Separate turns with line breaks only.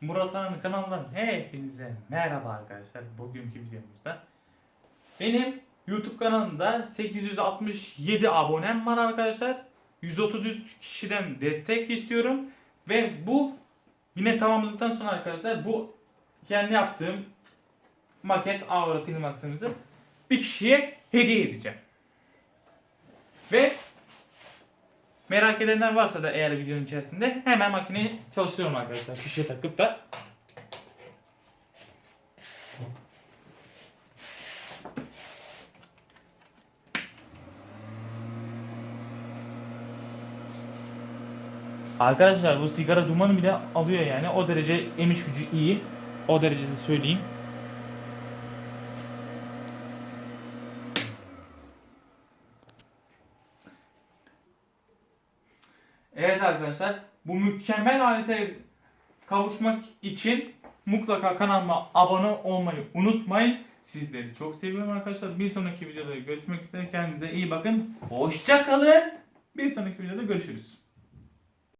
Murat Han'ın kanalından hepinize merhaba arkadaşlar. Bugünkü videomuzda benim YouTube kanalımda 867 abonem var arkadaşlar. 133 kişiden destek istiyorum ve bu yine tamamladıktan sonra arkadaşlar bu kendi yaptığım maket Aura Climax'ımızı bir kişiye hediye edeceğim. Ve Merak edenler varsa da eğer videonun içerisinde hemen makineyi çalıştırıyorum arkadaşlar. Fişe takıp da. Arkadaşlar bu sigara dumanı bile alıyor yani. O derece emiş gücü iyi. O derecede söyleyeyim. Evet arkadaşlar bu mükemmel alete kavuşmak için mutlaka kanalıma abone olmayı unutmayın. Sizleri çok seviyorum arkadaşlar. Bir sonraki videoda görüşmek üzere. Kendinize iyi bakın. Hoşça kalın. Bir sonraki videoda görüşürüz.